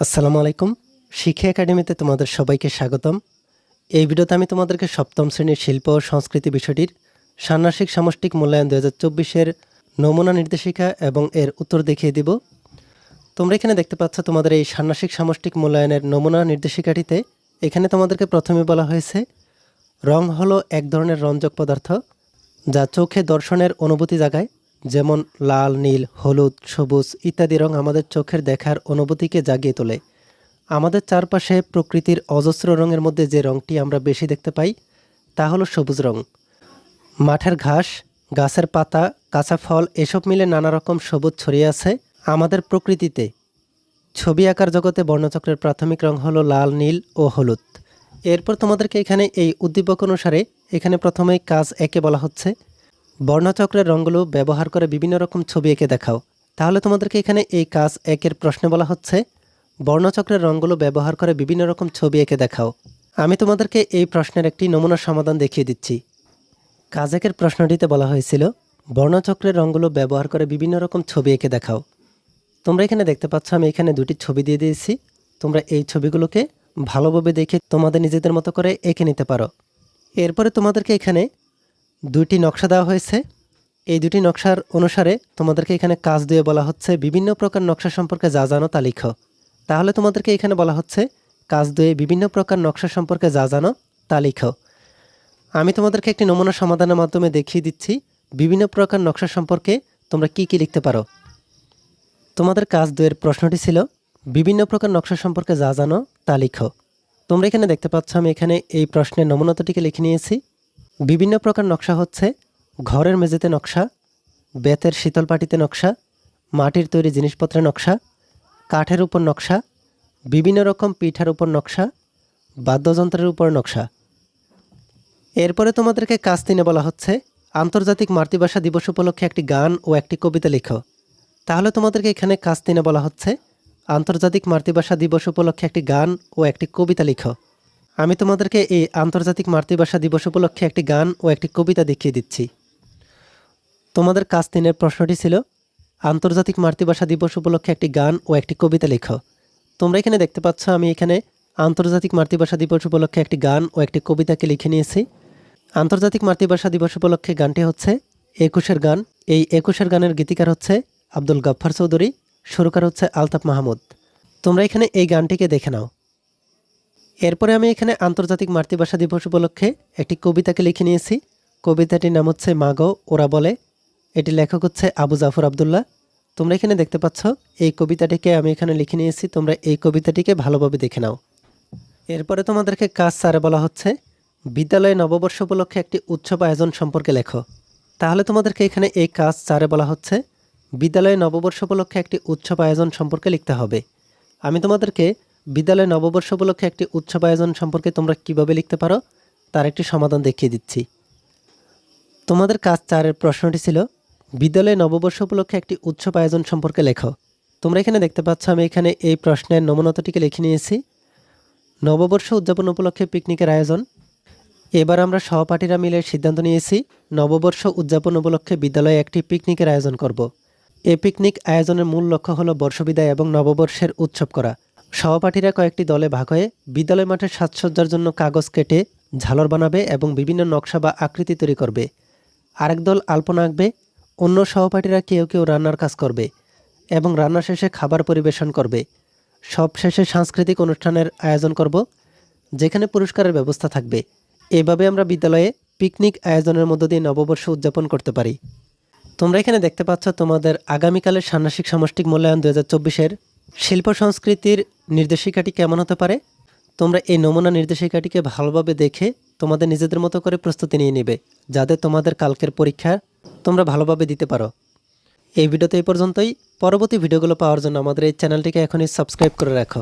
আসসালামু আলাইকুম। শিক্ষা একাডেমিতে তোমাদের সবাইকে স্বাগতম। এই ভিডিওতে আমি তোমাদেরকে সপ্তম শ্রেণির শিল্প ও সংস্কৃতি বিষয়টির ষান্মাসিক সামষ্টিক মূল্যায়ন দু হাজার চব্বিশের নমুনা নির্দেশিকা এবং এর উত্তর দেখিয়ে দিব। তোমরা এখানে দেখতে পাচ্ছ তোমাদের এই ষান্মাসিক সামষ্টিক মূল্যায়নের নমুনা নির্দেশিকাটিতে এখানে তোমাদেরকে প্রথমে বলা হয়েছে, রং হলো এক ধরনের রঞ্জক পদার্থ যা চোখে দর্শনের অনুভূতি জাগায় যেমন লাল, নীল, হলুদ, সবুজ ইত্যাদি রং আমাদের চোখের দেখার অনুভূতিকে জাগিয়ে তোলে। আমাদের চারপাশে প্রকৃতির অজস্র রঙের মধ্যে যে রঙটি আমরা বেশি দেখতে পাই, তা হলো সবুজ রং। মাঠের ঘাস, গাছের পাতা, কাঁচা ফল, এসব মিলে নানা রকম সবুজ ছড়িয়ে আছে আমাদের প্রকৃতিতে। ছবি আঁকার জগতে বর্ণচক্রের প্রাথমিক রং হলো লাল, নীল ও হলুদ। এরপর তোমাদেরকে এখানে এই উদ্দীপক অনুসারে এখানে প্রথমেই কাজ একে বলা হচ্ছে। বর্ণচক্রের রঙগুলো ব্যবহার করে বিভিন্ন রকম ছবি এঁকে দেখাও। তাহলে তোমাদেরকে এখানে এই কাজ একের প্রশ্নে বলা হচ্ছে, বর্ণচক্রের রঙগুলো ব্যবহার করে বিভিন্ন রকম ছবি এঁকে দেখাও। আমি তোমাদেরকে এই প্রশ্নের একটি নমুনা সমাধান দেখিয়ে দিচ্ছি। কাজ একের প্রশ্নটিতে বলা হয়েছিল, বর্ণচক্রের রঙগুলো ব্যবহার করে বিভিন্ন রকম ছবি এঁকে দেখাও। তোমরা এখানে দেখতে পাচ্ছ, আমি এখানে দুটি ছবি দিয়ে দিয়েছি। তোমরা এই ছবিগুলোকে ভালোভাবে দেখে তোমাদের নিজেদের মতো করে এঁকে নিতে পারো। এরপরে তোমাদেরকে এখানে দুইটি নকশা দেওয়া হয়েছে। এই দুটি নকশার অনুসারে তোমাদেরকে এখানে কাজ দিয়ে বলা হচ্ছে বিভিন্ন প্রকার নকশা সম্পর্কে যা জানো তা লিখো। তাহলে তোমাদেরকে এখানে বলা হচ্ছে কাজ দিয়ে বিভিন্ন প্রকার নকশা সম্পর্কে যা জানো তা লিখো। আমি তোমাদেরকে একটি নমুনা সমাধানের মাধ্যমে দেখিয়ে দিচ্ছি, বিভিন্ন প্রকার নকশা সম্পর্কে তোমরা কি কি লিখতে পারো। তোমাদের কাজ দুয়ের প্রশ্নটি ছিল, বিভিন্ন প্রকার নকশা সম্পর্কে যা জানো তা লিখো। তোমরা এখানে দেখতে পাচ্ছ আমি এখানে এই প্রশ্নের নমুনাটিকে লিখে নিয়েছি। বিভিন্ন প্রকার নকশা হচ্ছে। ঘরের মেঝেতে নকশা, বেতের শীতল পাটিতে নকশা, মাটির তৈরি জিনিসপত্রের নকশা, কাঠের উপর নকশা, বিভিন্ন রকম পিঠার উপর নকশা, বাদ্যযন্ত্রের উপর নকশা। এরপরে তোমাদেরকে কাজ তিনে বলা হচ্ছে, আন্তর্জাতিক মাতৃভাষা দিবস উপলক্ষে একটি গান ও একটি কবিতা লিখো। তাহলে তোমাদেরকে এখানে কাজ তিনে বলা হচ্ছে, আন্তর্জাতিক মাতৃভাষা দিবস উপলক্ষে একটি গান ও একটি কবিতা লিখো। আমি তোমাদেরকে এই আন্তর্জাতিক মাতৃভাষা দিবস উপলক্ষে একটি গান ও একটি কবিতা দেখিয়ে দিচ্ছি। তোমাদের কাজ তিনের প্রশ্নটি ছিল, আন্তর্জাতিক মাতৃভাষা দিবস উপলক্ষে একটি গান ও একটি কবিতা লেখো। তোমরা এখানে দেখতে পাচ্ছ আমি এখানে আন্তর্জাতিক মাতৃভাষা দিবস উপলক্ষে একটি গান ও একটি কবিতাকে লিখে নিয়েছি। আন্তর্জাতিক মাতৃভাষা দিবস উপলক্ষে গানটি হচ্ছে একুশের গান। এই একুশের গানের গীতিকার হচ্ছে আব্দুল গফ্ফার চৌধুরী, সুরকার হচ্ছে আলতাফ মাহমুদ। তোমরা এখানে এই গানটিকে দেখে নাও। এরপরে আমি এখানে আন্তর্জাতিক মাতৃভাষা দিবস উপলক্ষে একটি কবিতাকে লিখে নিয়েছি। কবিতাটির নাম হচ্ছে মাগো, ওরা বলে। এটি লেখক হচ্ছে আবু জাফর আবদুল্লাহ। তোমরা এখানে দেখতে পাচ্ছ, এই কবিতাটিকে আমি এখানে লিখে নিয়েছি। তোমরা এই কবিতাটিকে ভালোভাবে দেখে নাও। এরপরে তোমাদেরকে কাজ স্যারে বলা হচ্ছে, বিদ্যালয়ে নববর্ষ উপলক্ষে একটি উৎসব আয়োজন সম্পর্কে লেখো। তাহলে তোমাদেরকে এখানে এই কাজ স্যারে বলা হচ্ছে, বিদ্যালয়ে নববর্ষ উপলক্ষে একটি উৎসব আয়োজন সম্পর্কে লিখতে হবে। আমি তোমাদেরকে বিদ্যালয়ে নববর্ষ উপলক্ষে একটি উৎসব আয়োজন সম্পর্কে তোমরা কীভাবে লিখতে পারো, তার একটি সমাধান দেখিয়ে দিচ্ছি। তোমাদের কাজ চারের প্রশ্নটি ছিল, বিদ্যালয়ে নববর্ষ উপলক্ষে একটি উৎসব আয়োজন সম্পর্কে লেখো। তোমরা এখানে দেখতে পাচ্ছ, আমি এখানে এই প্রশ্নের নমুনতাটিকে লিখে নিয়েছি। নববর্ষ উদযাপন উপলক্ষে পিকনিকের আয়োজন। এবার আমরা সহপাঠীরা মিলে সিদ্ধান্ত নিয়েছি, নববর্ষ উদযাপন উপলক্ষে বিদ্যালয়ে একটি পিকনিকের আয়োজন করব। এ পিকনিক আয়োজনের মূল লক্ষ্য হলো বর্ষবিদায় এবং নববর্ষের উৎসব করা। সহপাঠীরা কয়েকটি দলে ভাগ হয়ে বিদ্যালয় মাঠের সাজসজ্জার জন্য কাগজ কেটে ঝালর বানাবে এবং বিভিন্ন নকশা বা আকৃতি তৈরি করবে। আরেক দল আলপনা আঁকবে, অন্য সহপাঠীরা কেউ কেউ রান্নার কাজ করবে এবং রান্না শেষে খাবার পরিবেশন করবে। সব শেষে সাংস্কৃতিক অনুষ্ঠানের আয়োজন করব, যেখানে পুরস্কারের ব্যবস্থা থাকবে। এভাবে আমরা বিদ্যালয়ে পিকনিক আয়োজনের মধ্য দিয়ে নববর্ষ উদযাপন করতে পারি। তোমরা এখানে দেখতে পাচ্ছ তোমাদের আগামীকালের ষান্মাসিক সামষ্টিক মূল্যায়ন দু হাজার চব্বিশের শিল্প সংস্কৃতির নির্দেশিকাটি কেমন হতে পারে? তোমরা এই নমুনা নির্দেশিকাটিকে ভালোভাবে দেখে তোমাদের নিজেদের মতো করে প্রস্তুতি নিয়ে নেবে, যাতে তোমাদের কালকের পরীক্ষা তোমরা ভালোভাবে দিতে পারো। এই ভিডিওতে এই পর্যন্তই। পরবর্তী ভিডিওগুলো পাওয়ার জন্য আমাদের এই চ্যানেলটিকে এখনই সাবস্ক্রাইব করে রাখো।